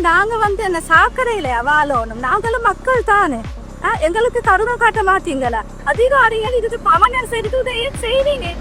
நாங்க வந்து என்ன சாக்கடையில வாழணும். நாங்களும் மக்கள் தானே. ஆ, எங்களுக்கு கருணை காட்ட மாட்டீங்களா? அதிகாரிகள் இதுக்கு பவனர் செய்து செய்வீங்க.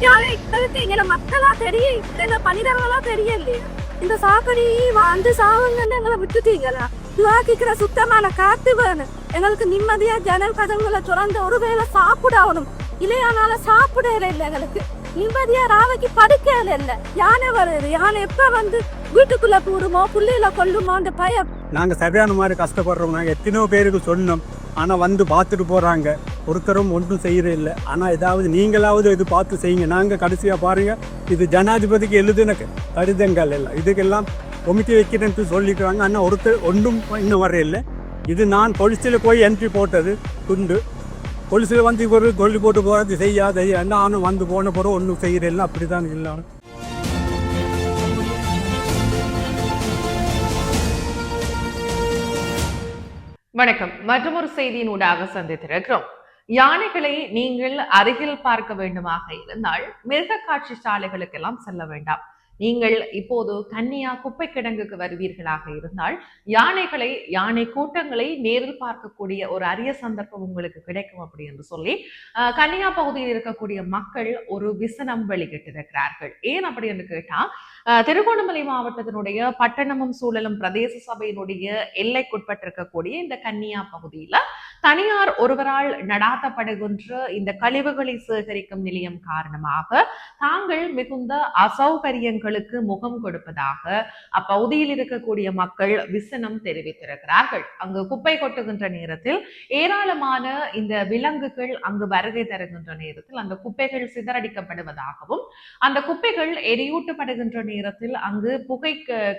எங்களுக்கு எங்களை மக்களா தெரியும் எங்க பணிதர்களா தெரியலையே? இந்த சாக்கடி வந்து சாவுங்கன்னு எங்களை விட்டுட்டீங்களா? துவாக்கிக்கிற சுத்தமான காத்து வேணும். எங்களுக்கு நிம்மதியா ஜனல் கதவுகளை திறந்து ஒருவேளை சாப்பிடணும். இல்லையானால சாப்பிட இல்லை எங்களுக்கு நிம்மதியா ராவைக்கு படுக்கல இல்லை. யானை வருது. யானை எப்ப வந்து வீட்டுக்குள்ள கூடுமோ புள்ளையில கொல்லுமோ அந்த பயம். நாங்கள் சரியான மாதிரி கஷ்டப்படுறோம் நாங்கள் எத்தனையோ பேருக்கு சொன்னோம். ஆனால் வந்து பார்த்துட்டு போகிறாங்க ஒருத்தரும் ஒன்றும் செய்யறது இல்லை. ஆனால் ஏதாவது நீங்களாவது இது பார்த்து செய்யுங்க. நாங்கள் கடைசியாக பாருங்கள் இது ஜனாதிபதிக்கு எழுதின கடிதங்கள் எல்லாம். இதுக்கெல்லாம் கொமிட்டி வைக்கிறேன்னு சொல்லிக்கிறாங்க. ஆனால் ஒருத்தர் ஒன்றும் இன்னும் வரையில்லை இது நான் பொலிசில் போய் என்ட்ரி போட்டது துண்டு. பொலிசில் வந்து ஒரு கொல்லி போட்டு போகிறது செய்யாது. நானும் வந்து போன பிறகு ஒன்றும் செய்கிறேன் அப்படி தான் இல்லாமல் வணக்கம். மற்றொரு செய்தியின் ஊடாக சந்தித்திருக்கிறோம். யானைகளை நீங்கள் அருகில் பார்க்க வேண்டுமாக இருந்தால் மிருக காட்சி சாலைகளுக்கெல்லாம் செல்ல வேண்டாம். நீங்கள் இப்போது கன்னியா குப்பை கிடங்குக்கு வருவீர்களாக இருந்தால் யானைகளை யானை கூட்டங்களை நேரில் பார்க்கக்கூடிய ஒரு அரிய சந்தர்ப்பம் உங்களுக்கு கிடைக்கும் அப்படி என்று சொல்லி கன்னியா பகுதியில் இருக்கக்கூடிய மக்கள் ஒரு விசனம் வெளியிட்டிருக்கிறார்கள். ஏன் அப்படி என்று கேட்டா திருகோணமலை மாவட்டத்தினுடைய பட்டணமும் சூழலும் பிரதேச சபையினுடைய எல்லைக்குட்பட்டிருக்கக்கூடிய இந்த கன்னியா பகுதியில தனியார் ஒருவரால் நடாத்தப்படுகின்ற இந்த கழிவுகளை சேகரிக்கும் நிலையம் காரணமாக தாங்கள் மிகுந்த அசௌகரியங்களுக்கு முகம் கொடுப்பதாக அப்பகுதியில் இருக்கக்கூடிய மக்கள் விசனம் தெரிவித்திருக்கிறார்கள். அங்கு குப்பை கொட்டுகின்ற நேரத்தில் ஏராளமான இந்த விலங்குகள் அங்கு வருகை தருகின்ற நேரத்தில் அந்த குப்பைகள் சிதறடிக்கப்படுவதாகவும் அந்த குப்பைகள் எரியூட்டப்படுகின்ற நேரத்தில் அங்கு புகை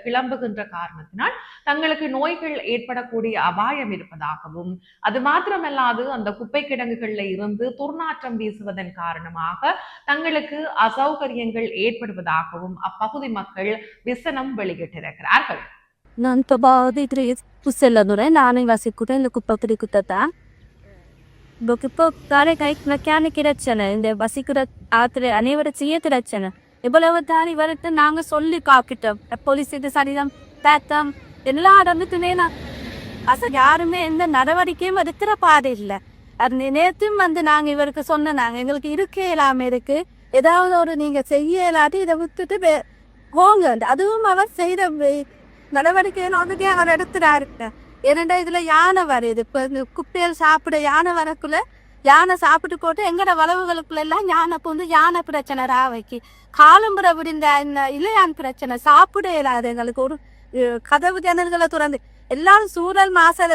கிளம்புகின்ற காரணத்தினால் தங்களுக்கு நோய்கள் ஏற்படக்கூடிய அபாயம் இருப்பதாகவும் அது மாத்திரமல்லாது அந்த குப்பை கிடங்குகளில் இருந்து துர்நாற்றம் வீசுவதன் காரணமாக தங்களுக்கு அசௌகரியங்கள் ஏற்படுவதாகவும் அப்பகுதி மக்கள் விசனம் வெளியிட்டிருக்கிறார்கள். நான் இப்போ பாதி புசெல்லதுரை நானே வசிக்கிறேன் இந்த குப்பை பிடிக்குத்தா இப்போ தானே கைக்கு மெக்கானிக் கிடைச்சன இந்த வசிக்கிற ஆத்திர அனைவரும் செய்ய கிடைச்சன இவ்வளவு தாரி வரத்து நாங்க சொல்லி காக்கிட்டோம். போலீஸ் இது சரிதம் பேத்தம் எல்லா இடத்துக்குமே நான் அச யாருமே எந்த நடவடிக்கையும் எடுக்கிற பாதை இல்லை. அது நேற்றும் வந்து நாங்க இவருக்கு சொன்ன நாங்க எங்களுக்கு இருக்கே இல்லாம இருக்கு. ஏதாவது ஒரு நீங்க செய்ய இல்லாட்டி இதை விட்டுட்டு போங்க. அதுவும் அவர் செய்த வே- நடவடிக்கையை அவர் எடுத்துறாரு ஏனண்டா இதுல யானை வருது இப்போ இந்த குப்பையில் சாப்பிட யானை வரக்குள்ள யானை சாப்பிட்டு போட்டு எங்கட வளவுகளுக்குள்ள எல்லாம் யானை பூந்து யானை பிரச்சனை ராவைக்கு. காலம்புற விடிந்த இந்த இளையான் பிரச்சனை சாப்பிட இல்லாத எங்களுக்கு. ஒரு கதவு ஜன்னல்களை துறந்து. எல்லாரும் சூழல் மாச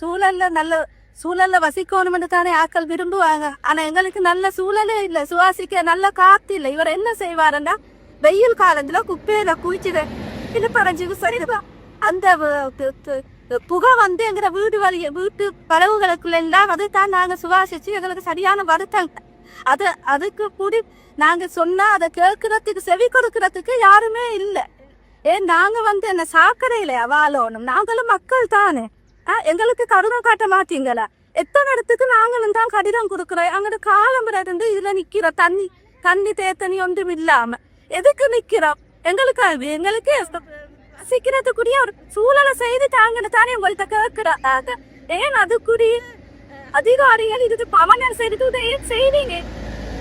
சூழல்ல நல்ல சூழல்ல வசிக்கணும்னு தானே ஆட்கள் விரும்புவாங்க. ஆனா எங்களுக்கு நல்ல சூழலே இல்லை சுவாசிக்க நல்ல காத்து இல்லை. இவர் என்ன செய்வாருன்னா வெயில் காலத்துல குப்பையில குளிச்சுது இது பறஞ்சு அந்த புகை வந்து எங்கிற வீடு வழிய வீட்டு பறவுகளுக்குள்ள எல்லாம் அதை தான் நாங்க சுவாசிச்சு எங்களுக்கு சரியான வருத்தம். அது அதுக்கு கூடி நாங்கள் சொன்னால் அதை கேட்கறதுக்கு செவி கொடுக்கறதுக்கு யாருமே இல்லை. ஏன் நாங்கள் வந்து என்ன சாக்கடையில வாழணும். நாங்களும் மக்கள் தானே. ஆ, எங்களுக்கு கருணை காட்ட மாட்டீங்களா? எத்தனை இடத்துக்கு நாங்களும் தான் கடிதம் கொடுக்குறோம். அங்கிட்டு காலம்புற இருந்து இதில் நிற்கிறோம். தண்ணி தண்ணி தேத்தனி ஒன்றும் இல்லாமல். எதுக்கு நிற்கிறோம்? எங்களுக்கு எங்களுக்கே எங்களுக்கு வசிக்கிறதுக்குரிய ஒரு சூழலை செய்து தாங்கன்னு தானே உங்கள்கிட்ட கேட்கிறாங்க ஏன் அதுக்குரிய அதிகாரிகள் இது பவனர் செய்து ஏன் செய்றீங்க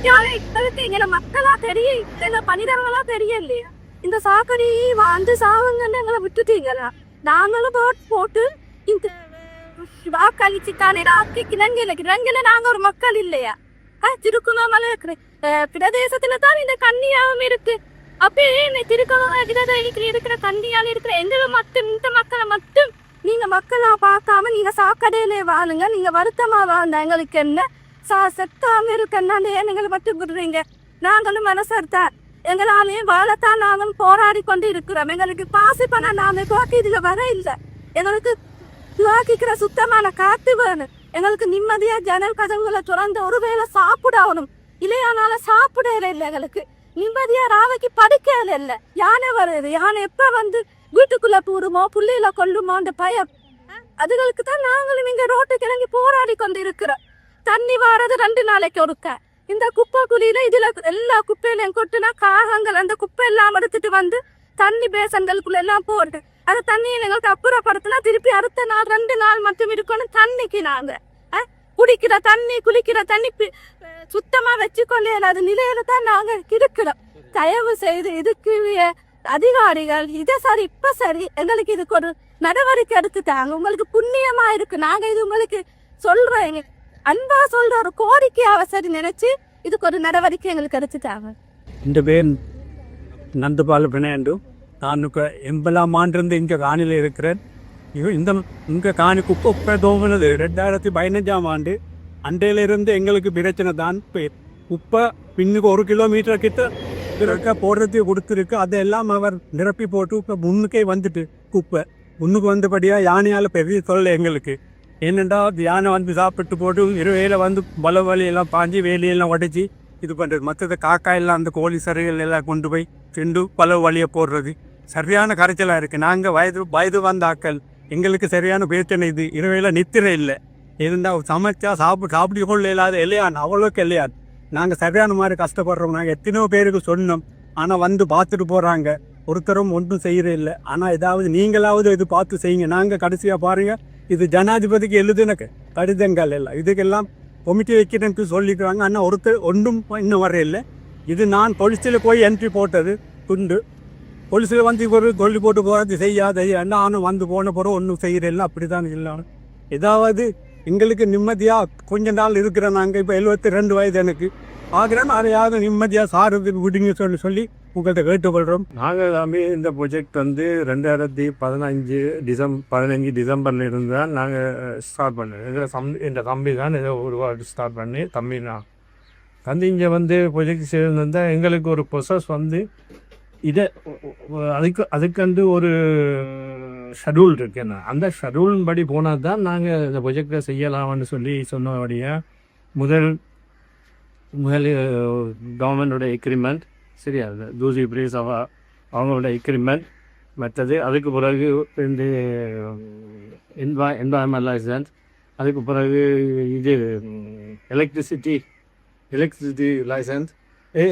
யாரை எங்களுக்கு எங்களை மக்களா தெரிய எங்க பணிதர்களா இல்லையா இந்த சாக்கடி வந்து சாவுங்கன்னு எங்களை விட்டுட்டீங்களா? நாங்களும் போட் போட்டு இந்த வாக்களிச்சு தானே ராக்கி கிழங்கில கிழங்கில நாங்க ஒரு மக்கள் இல்லையா? ஆ, இருக்கிறேன் பிரதேசத்துல தான் இந்த கன்னியாவும் இருக்கு. அப்ப என்னை திருக்குணமலை இருக்கிற கன்னியால இருக்கிற எங்களை மட்டும் இந்த மக்களை மட்டும் நீங்க மக்களா பார்க்காம நீங்க சாக்கடையிலே வாழுங்க. நீங்க வருத்தமா வாழ்ந்த எங்களுக்கு என்ன? சா செத்தாம இருக்கன்னா ஏன் எங்களை மட்டும் விடுறீங்க. நாங்களும் மனசர்தான் எங்களாலே வாழத்தான் நாங்கள் போராடி கொண்டு இருக்கிறோம் எங்களுக்கு பாசி பணம் நாங்கள் துவாக்கி இதுல வர இல்லை. எங்களுக்கு துவாக்கிக்கிற சுத்தமான காத்து வேணும். எங்களுக்கு நிம்மதியா ஜன்னல் கதவுகளை திறந்து ஒருவேளை சாப்பிடணும். இல்லையானால சாப்பிட இல்லை எங்களுக்கு. நிம்மதியா ராவைக்கு படுக்கல இல்லை. யானை வருது. யானை எப்ப வந்து வீட்டுக்குள்ள பூருமோ புள்ளையில கொள்ளுமோ அந்த பயம். அதுகளுக்கு தான் நாங்களும் இங்க ரோட்டுக்கு இறங்கி போராடி கொண்டு இருக்கிறோம் தண்ணி வாரது ரெண்டு நாளைக்கு ஒருக்க. இந்த குப்பை குழியில இதுல எல்லா குப்பையிலையும் கொட்டுனா காகங்கள் அந்த குப்பை எல்லாம் எடுத்துட்டு வந்து தண்ணி பேசன்களுக்குள்ள எல்லாம் போட்டு அந்த தண்ணியை எங்களுக்கு அப்புறப்படுத்தினா திருப்பி அடுத்த நாள் ரெண்டு நாள் மட்டும் இருக்கணும் தண்ணிக்கு நாங்க. குடிக்கிற தண்ணி குளிக்கிற தண்ணி பி- சுத்தமா வச்சுக்கொள்ள இயலாத நிலையில தான் நாங்கள் இருக்கிறோம். தயவு செய்து இதுக்கு அதிகாரிகள் இதை சரி இப்ப சரி எங்களுக்கு இதுக்கு ஒரு நடவடிக்கை எடுத்துட்டாங்க. உங்களுக்கு புண்ணியமா இருக்கு. நாங்க இது உங்களுக்கு சொல்றோம். அன்பா சொல்ற ஒரு கோரிக்கையாக சரி நினைச்சு இதுக்கு ஒரு நடவடிக்கை எங்களுக்கு எடுத்துட்டாங்க. இந்த பேர் நந்தபால பிணையண்டு நான் இப்போ எண்பதாம் ஆண்டிருந்து இங்கே காணியில் இருக்கிறேன். இந்த இங்கே காணி குப்பை தோங்கினது ரெண்டாயிரத்தி பதினஞ்சாம் ஆண்டு அண்டையிலிருந்து எங்களுக்கு பிரச்சனை தான். இப்போ குப்பை பின்னுக்கு ஒரு கிலோமீட்டர் கிட்ட இருக்க போடுறதுக்கு கொடுத்துருக்கு. அதெல்லாம் அவர் நிரப்பி போட்டு இப்போ முன்னுக்கே வந்துட்டு குப்பை. முன்னுக்கு வந்தபடியாக யானையால் பெரிய தொல்லை எங்களுக்கு. என்னெண்டா யானை வந்து சாப்பிட்டு போட்டு இரவையில் வந்து பல வழியெல்லாம் பாஞ்சு வேலியெல்லாம் உடைச்சி இது பண்ணுறது மற்றது காக்கா எல்லாம் அந்த கோழி சரைகள் எல்லாம் கொண்டு போய் செண்டு பல வழியை போடுறது. சரியான கரைச்சலாக இருக்குது நாங்கள் வயது வயது வந்த ஆக்கள். எங்களுக்கு சரியான பிரச்சனை இது. இரவையில் நித்திரை இல்லை. இருந்தால் சமைச்சா சாப்பிட்டு சாப்பிட்டு கொள்ள இல்லாத இல்லையான் அவ்வளோக்கு இல்லையான் நாங்கள் சரியான மாதிரி கஷ்டப்படுறோம். நாங்கள் எத்தனையோ பேருக்கு சொன்னோம். ஆனால் வந்து பார்த்துட்டு போகிறாங்க ஒருத்தரும் ஒன்றும் செய்கிற இல்லை. ஆனால் ஏதாவது நீங்களாவது இது பார்த்து செய்யுங்க. நாங்கள் கடைசியாக பாருங்கள் இது ஜனாதிபதிக்கு எழுதுனக்கு கடிதங்கள் எல்லாம். இதுக்கெல்லாம் கொமிட்டி வைக்கிறேன்ட்டு சொல்லிக்கிறாங்க. ஆனால் ஒருத்தர் ஒன்றும் இன்னும் வரையில்லை இது நான் போலீஸில் போய் என்ட்ரி போட்டது துண்டு. போலீஸில் வந்து ஒரு கொல்லி போட்டு போகிறது செய்யாத. நானும் வந்து போன பிறகு ஒன்றும் செய்கிறேன் அப்படி தான் இல்லாமல் ஏதாவது எங்களுக்கு நிம்மதியாக கொஞ்ச நாள் இருக்கிற நாங்கள் இப்போ எழுபத்தி ரெண்டு வயது எனக்கு. ஆகிறேன் அதையாவது நிம்மதியாக சாரு விடுங்க சொல்லி சொல்லி உங்கள்கிட்ட கேட்டுக்கொள்கிறோம் நாங்கள் எல்லாமே இந்த ப்ரொஜெக்ட் வந்து ரெண்டாயிரத்தி பதினஞ்சு டிசம் பதினஞ்சு டிசம்பரில் இருந்து தான் நாங்கள் ஸ்டார்ட் பண்ணோம். இதில் தம் இந்த தம்பி தான் இதை உருவாக்கி ஸ்டார்ட் பண்ணி தம்பி நான். தந்தி இங்கே வந்து ப்ரொஜெக்ட் செய்திருந்தால் எங்களுக்கு ஒரு ப்ரொசஸ் வந்து இதை அதுக்கு அதுக்கண்டு ஒரு ஷெடியூல் இருக்குன்னா அந்த ஷெடியூலின் படி போனால் தான் நாங்கள் இந்த ப்ரொஜெக்டை செய்யலாம்னு சொல்லி சொன்னபடியே முதல் முதல் கவர்மெண்டோட எக்ரிமெண்ட் சரியா தூசி பிரீஸ் அவ அவங்களோட எக்ரிமெண்ட் மற்றது அதுக்கு பிறகு இந்த என்வா என்வாயன்மெண்ட் லைசன்ஸ் அதுக்கு பிறகு இது எலக்ட்ரிசிட்டி எலக்ட்ரிசிட்டி லைசன்ஸ்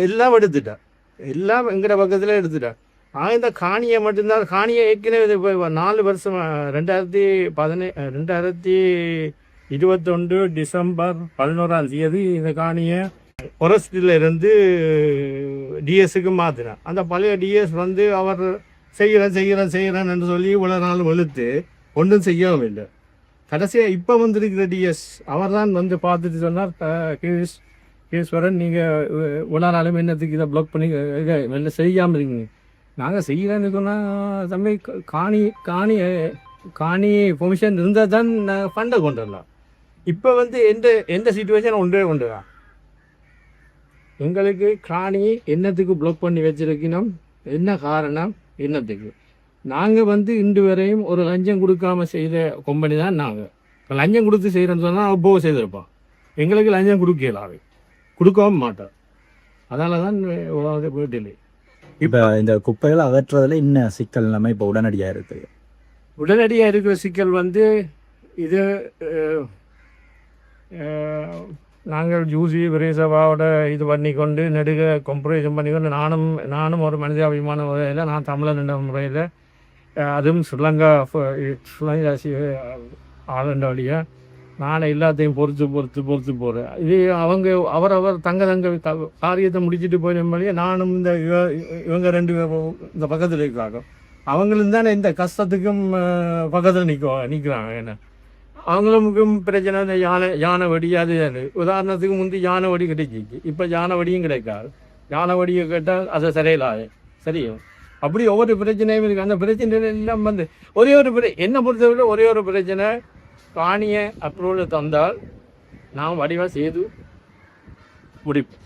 எல்லாம் எடுத்துட்டேன் எல்லாம் எங்கட பக்கத்தில் எடுத்துட்டேன் ஆனால் இந்த காணியை மட்டும்தான் காணியை ஏற்கனவே இது இப்போ நாலு வருஷம் ரெண்டாயிரத்தி பதினே ரெண்டாயிரத்தி இருபத்தொன்று டிசம்பர் பதினோராம் தேதி இந்த காணியை ஃபாரஸ்டில் இருந்து டிஎஸ்க்கு மாற்றினேன் அந்த பழைய டிஎஸ் வந்து அவர் செய்கிறேன் செய்கிறேன் செய்கிறேன்னு சொல்லி இவ்வளோ நாள் வெளுத்து ஒன்றும் செய்யவும் இல்லை. கடைசியாக இப்போ வந்திருக்கிற டிஎஸ் அவர் தான் வந்து பார்த்துட்டு சொன்னார் "க- கேஸ் கேஸ்வரன் நீங்கள் இவ்வளோ நாளும் என்னத்துக்கு இதை ப்ளாக் பண்ணி என்ன செய்யாமல் இருக்கீங்க. நாங்கள் செய்யலாம்னு சொன்னால் தம்பி காணி காணி காணி பெர்மிஷன் இருந்தால் தான் நாங்கள் ஃபண்டை கொண்டு வரலாம். இப்போ வந்து எந்த எந்த சுச்சுவேஷன் ஒன்றே கொண்டு தான். எங்களுக்கு காணி என்னத்துக்கு ப்ளோக் பண்ணி வச்சுருக்கணும்? என்ன காரணம்? என்னத்துக்கு? நாங்கள் வந்து இன்று வரையும் ஒரு லஞ்சம் கொடுக்காம செய்த கம்பெனி தான் நாங்கள் இப்போ லஞ்சம் கொடுத்து செய்கிறேன்னு சொன்னால் அப்போ செய்திருப்போம். எங்களுக்கு லஞ்சம் கொடுக்கலாவே கொடுக்கவும் மாட்டோம். அதனால தான் இவ்வளவு இப்போ இந்த குப்பைகளை அகற்றுறதுல இன்னும் சிக்கல் நம்ம இப்போ உடனடியாக இருக்கு? உடனடியாக இருக்கிற சிக்கல் வந்து இது நாங்கள் ஜூசி பிரேசவாவோட இது பண்ணிக்கொண்டு நெடுக கம்பரேஷன் பண்ணிக்கொண்டு நானும் நானும் ஒரு மனிதாபிமான முறையில் நான் தமிழன் என்ற முறையில் அதுவும் ஸ்ரீலங்கா ஸ்ரீலங்கா ஆளுண்ட வழியாக நானே எல்லாத்தையும் பொறுத்து பொறுத்து பொறுத்து போகிறேன் இது அவங்க அவரவர் தங்க தங்க காரியத்தை முடிச்சுட்டு போயிடும் வழியே நானும் இந்த இவங்க ரெண்டு இந்த பக்கத்தில் இருக்கிறாங்க அவங்களும் தானே இந்த கஷ்டத்துக்கும் பக்கத்தில் நிற்க நிற்கிறாங்க என்ன? அவங்களுக்கும் பிரச்சனை இந்த யானை யானை வடி அது உதாரணத்துக்கு முந்தி யானை வடி கிடைச்சிச்சு. இப்போ யானை வடியும் கிடைக்காது. யானை வடியை கேட்டால் அதை சரியில்லாது சரியும் அப்படி ஒவ்வொரு பிரச்சனையும் இருக்குது அந்த பிரச்சனைகள் எல்லாம் வந்து ஒரே ஒரு பிர என்னை பொறுத்தவரை ஒரே ஒரு பிரச்சனை காணிய அப்ரூவல் தந்தால் நாம் வடிவாக செய்து முடிப்போம்